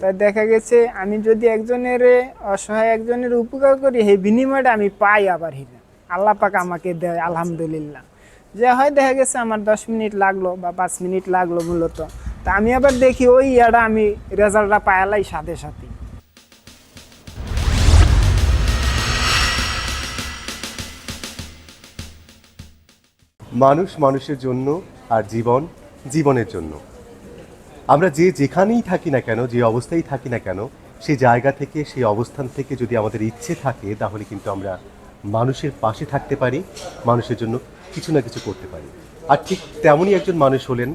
তাই দেখা গেছে আমি যদি একজনের অসহায়, একজনের উপকার করি, সেই বিনিময়টা আমি পাই আবার হিরে। আল্লাহ পাক আমাকে দেয়, আলহামদুলিল্লাহ। যে হয় দেখা গেছে আমার দশ মিনিট লাগল বা পাঁচ মিনিট লাগল মূলত। তা আমি আবার দেখি ওই ইয়াটা আমি রেজাল্টটা পায়ালাই সাথে সাথে। মানুষ মানুষের জন্য আর জীবন জীবনের জন্য। আমরা যে যেখানেই থাকি না কেন, যে অবস্থায় থাকি না কেন সেই জায়গা থেকে সেই অবস্থান থেকে যদি আমাদের ইচ্ছে থাকে, তাহলে কিন্তু আমরা মানুষের পাশে থাকতে পারি, মানুষের জন্য কিছু না কিছু করতে পারি। আর ঠিক তেমনই একজন মানুষ হলেন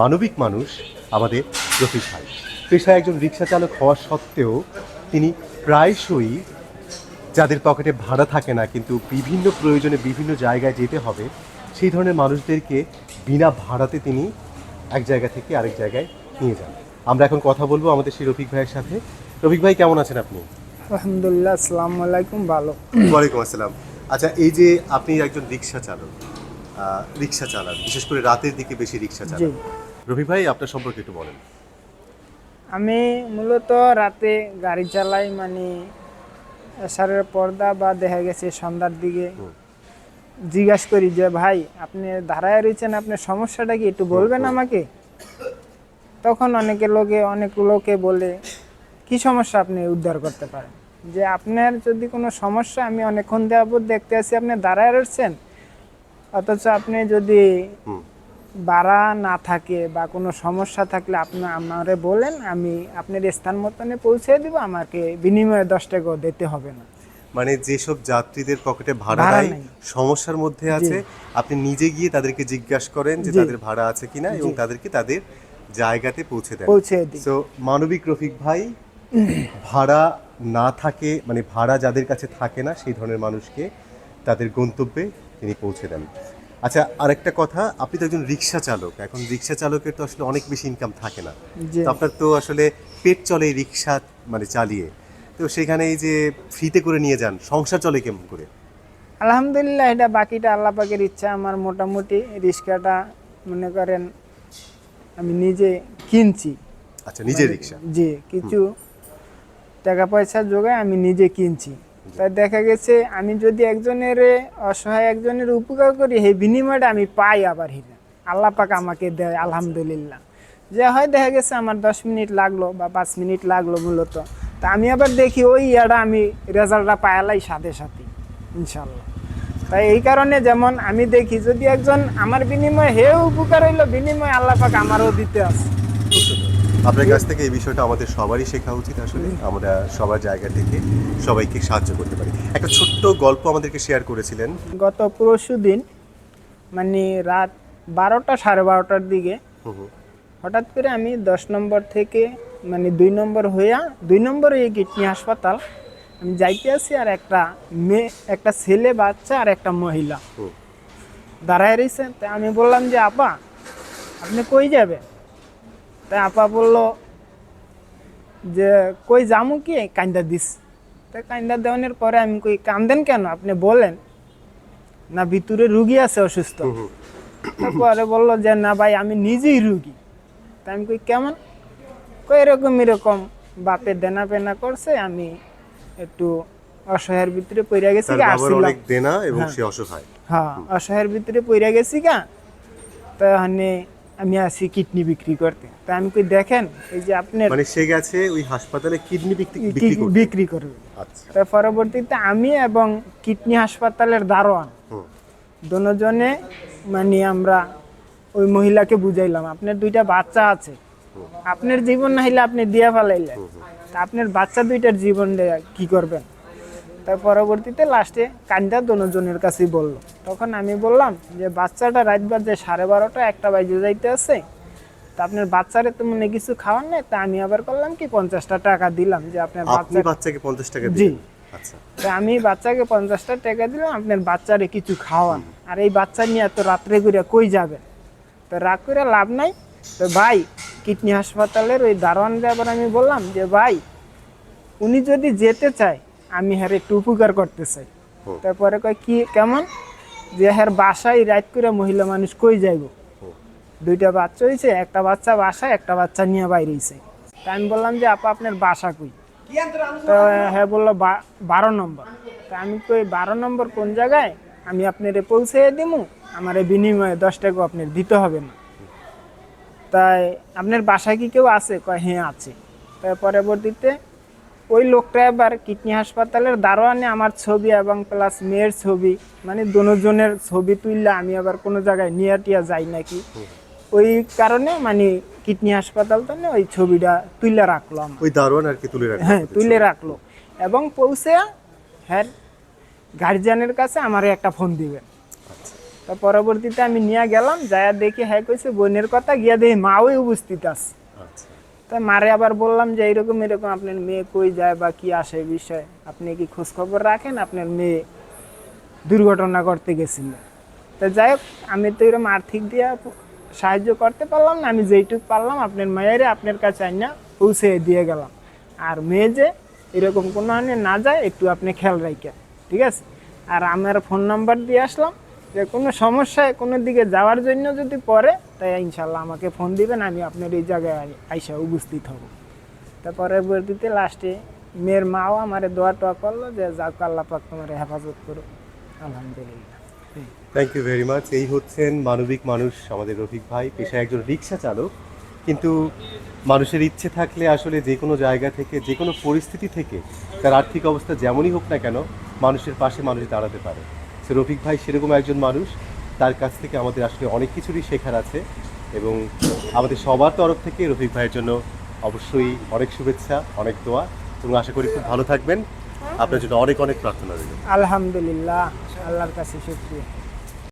মানবিক মানুষ আমাদের রফিক ভাই। পেশায় একজন রিক্সা চালক হওয়া সত্ত্বেও তিনি প্রায়শই যাদের পকেটে ভাড়া থাকে না, কিন্তু বিভিন্ন প্রয়োজনে বিভিন্ন জায়গায় যেতে হবে, সেই ধরনের মানুষদেরকে বিনা ভাড়াতে তিনি এক জায়গা থেকে আরেক জায়গায় নিয়ে যান। আমরা এখন কথা বলব আমাদের সেই রফিক ভাইয়ের সাথে। রফিক ভাই কেমন আছেন আপনি? আলহামদুলিল্লাহ আসসালামু আলাইকুম ভালো। ওয়ালাইকুম আসসালাম। আচ্ছা এই যে আপনি একজন রিক্সা চালক রিক্সা চালান বিশেষ করে রাতের দিকে বেশি রিক্সা চালান। রফিক ভাই আপনার সম্পর্কে একটু বলেন। আমি মূলত রাতে গাড়ি চালাই মানে সারের পর্দা বা দেখা গেছে সন্ধ্যার দিকে। জিজ্ঞাসা করি যে ভাই আপনি দাঁড়ায় রয়েছেন আপনার সমস্যাটা কি? একটু বলবেন আমাকে? তখন অনেকে লোকে অনেক লোকে বলে কি সমস্যা আপনি উদ্ধার করতে পারেন? যে আপনার যদি কোনো সমস্যা আমি অনেকক্ষণ যাবত দেখতে আছি আপনি দাঁড়ায় রয়েছেন। অথচ আপনি যদি বাড়া না থাকে বা কোনো সমস্যা থাকলে আপনি আমারে বলেন আমি আপনার স্থান মতনে পৌঁছে দিব। আমাকে বিনিময়ে দশ টাকাও দিতে হবে না। মানে যেসব যাত্রীদের পকেটে ভাড়া নাই। সমস্যার মধ্যে আছে আপনি নিজে গিয়ে তাদেরকে জিজ্ঞাসা করেন যে তাদের ভাড়া আছে কিনা এবং তাদেরকে তাদের জায়গাতে পৌঁছে দেন। সো মানবিক রফিক ভাই ভাড়া না থাকে মানে ভাড়া যাদের কাছে থাকে না সেই ধরনের মানুষকে তাদের গন্তব্যে তিনি পৌঁছে দেন। আচ্ছা আরেকটা কথা আপনি তো একজন রিক্সা চালক এখন রিক্সা চালকের তো আসলে অনেক বেশি ইনকাম থাকে না। তো আপনার তো আসলে পেট চলে রিক্সা মানে চালিয়ে। তো সেখানে এই যে ফ্রিতে করে নিয়ে যান সংসার চলে কেমন করে? আলহামদুলিল্লাহ এটা বাকিটা আল্লাহ পাকের ইচ্ছা আমার মোটামুটি রিক্সাটা মনে করেন আমি নিজে কিনছি। আচ্ছা মানে রিক্সা? জি কিছু টাকা পয়সা যোগায় আমি নিজে কিনছি। তাই দেখা গেছে আমি যদি একজনের অসহায় একজনের উপকার করি সেই বিনিময়টা আমি পাই আবার হিরে। আল্লাহ পাক আমাকে দেয় আলহামদুলিল্লাহ। যে হয় দেখা গেছে আমার দশ মিনিট লাগল বা পাঁচ মিনিট লাগল মূলত। তা আমি আবার দেখি ওই ইয়াটা আমি রেজাল্টটা পায়ালাই সাথে সাথে ইনশাল্লাহ। তাই এই কারণে যেমন আমি দেখি যদি একজন আমার বিনিময়ে হেও উপকার হইল বিনিময় আল্লাহ পাক আমারও দিতে আছে। আপনার কাছ থেকে এই বিষয়টা আমাদের সবারই শেখা উচিত আসলে আমরা সবার জায়গা থেকে সবাইকে সাহায্য করতে পারি। একটা ছোট্ট গল্প আমাদেরকে শেয়ার করেছিলেন। গত পরশু দিন মানে রাত বারোটা সাড়ে বারোটার দিকে। হঠাৎ করে আমি দশ নম্বর থেকে মানে দুই নম্বর হইয়া দুই নম্বর এই কিডনি হাসপাতাল আমি যাইতে আছি আর একটা মেয়ে একটা ছেলে বাচ্চা আর একটা মহিলা। দাঁড়ায় রয়েছে তা আমি বললাম যে আপা আপনি কই যাবে তাই আপা বলল যে কই যামু কি? কান্দা দিস। তাই কান্দা দেওয়ানোর পরে আমি কই কান্দেন কেন? আপনি বলেন। না ভিতরে রুগী আছে অসুস্থ। তারপরে বলল যে না ভাই আমি নিজেই রুগী। তাই আমি কই কেমন? এরকম এরকম বাপে দেনা পেনা করছে আমি একটু অসহায়ের ভিতরে পড়ে গেছি গা, অনেক দেনা এবং হ্যাঁ। সে অসহায়। হ্যাঁ অসহায়ের ভিতরে পড়ে গেছি গা তাহলে আমি আসি কিডনি বিক্রি করতে। তা আমি কই দেখেন এই যে আপনার মানে সে গেছে ওই হাসপাতালে কিডনি বিক্রি বিক্রি করবে। আচ্ছা। তা পরবর্তীতে আমি এবং কিডনি হাসপাতালের দারোয়ান। দুজনে মানে আমরা ওই মহিলাকে বুঝাইলাম আপনার দুইটা বাচ্চা আছে আপনার জীবন না হইলে আপনি দিয়া ফেলাইলেন। তা আপনার বাচ্চা দুইটার জীবন কি করবেন? তার পরবর্তীতে লাস্টে কান্দা দুজনের কাছেই বলল। তখন আমি বললাম যে বাচ্চাটা রাত বাজে সাড়ে বারোটা একটা বাজে যাইতে আছে। তা আপনার বাচ্চারে তো মনে কিছু খাওয়ার নেই। তা আমি আবার করলাম কি পঞ্চাশটা টাকা দিলাম যে আপনার বাচ্চা বাচ্চাকে পঞ্চাশ টাকা জি। আচ্ছা। তা আমি বাচ্চাকে পঞ্চাশটা টাকা দিলাম আপনার বাচ্চারে কিছু খাওয়ান আর এই বাচ্চা নিয়ে এত রাত্রে করে কই যাবে? তো রাগ করে লাভ নাই। তো ভাই কিডনি হাসপাতালের ওই দারোয়ানরে আবার আমি বললাম যে ভাই উনি যদি যেতে চায় আমি হ্যার একটু উপকার করতে চাই। তারপরে কয় কি কেমন? যে হ্যার বাসায় রাত করে মহিলা মানুষ কই যাইব? দুইটা বাচ্চা হয়েছে একটা বাচ্চা বাসায় একটা বাচ্চা নিয়ে বাইরে হয়েছে তা আমি বললাম যে আপা আপনার বাসা কই? তো হ্যাঁ বলল বারো নম্বর। তা আমি কই বারো নম্বর কোন জায়গায়? আমি আপনারে পৌঁছে দিমু আমার এই বিনিময়ে দশ টাকা আপনার দিতে হবে না। তাই আপনার বাসায় কি কেউ আছে? কয় হ্যাঁ আছে। তাই পরবর্তীতে ওই লোকটা এবার কিডনি হাসপাতালের দারোয়ানে আমার ছবি এবং প্লাস মেয়ের ছবি মানে দুজনের ছবি তুললে আমি আবার কোনো জায়গায় নিয়ে টিয়া যাই নাকি? ওই কারণে মানে কিডনি হাসপাতাল তো ওই ছবিটা তুলে রাখল ওই দারোয়ান আর কি তুলে রাখা হ্যাঁ তুলে রাখল। এবং পৌঁছে হ্যাঁ গার্জিয়ানের কাছে আমার একটা ফোন দিবেন তা পরবর্তীতে আমি নিয়ে গেলাম যায়া দেখি হ্যাঁ কইছে বোনের কথা গিয়া দেখি মাও উপস্থিত আছে। আচ্ছা। তা মারে আবার বললাম যে এরকম এরকম আপনার মেয়ে কই যায় বা কি আসে বিষয়? আপনি কি খোঁজ খবর রাখেন? আপনার মেয়ে দুর্ঘটনা করতে গেছিল। তা যাই হোক আমি তো এরকম আর্থিক দিয়ে সাহায্য করতে পারলাম না আমি যেইটুক পারলাম আপনার মায়েরে আপনার কাছে আইনা পৌঁছে দিয়ে গেলাম। আর মেয়ে যে এরকম কোনো হানে না যায় একটু আপনি খেয়াল রাখেন ঠিক আছে? আর আমার ফোন নাম্বার দিয়ে আসলাম যে কোনো সমস্যায় কোনো দিকে যাওয়ার জন্য যদি পড়ে, তাই ইনশাল্লাহ আমাকে ফোন দিবেন, আমি আপনার এই জায়গায় আই- আইসা উপস্থিত হব। তা পরবর্তীতে লাস্টে মেয়ের মাও আমার দোয়া টোয়া করল যে যাক, আল্লাহ পাক তোমার হেফাজত করো আলহামদুলিল্লাহ। থ্যাংক ইউ ভেরি মাচ এই হচ্ছেন মানবিক মানুষ আমাদের রফিক ভাই, পেশায় একজন রিক্সা চালক। কিন্তু মানুষের ইচ্ছে থাকলে আসলে যে কোনো জায়গা থেকে, যে কোনো পরিস্থিতি থেকে, তার আর্থিক অবস্থা যেমনই হোক না কেন, মানুষের পাশে মানুষ দাঁড়াতে পারে। রফিক ভাই সেরকম একজন মানুষ। তার কাছ থেকে আমাদের আসলে অনেক কিছুরই শেখার আছে এবং আমাদের সবার তরফ থেকে রফিক ভাইয়ের জন্য অবশ্যই অনেক শুভেচ্ছা, অনেক দোয়া এবং আশা করি খুব ভালো থাকবেন। আপনার জন্য অনেক অনেক প্রার্থনা রইল। আলহামদুলিল্লাহ, আল্লাহর কাছে শুক্রিয়া।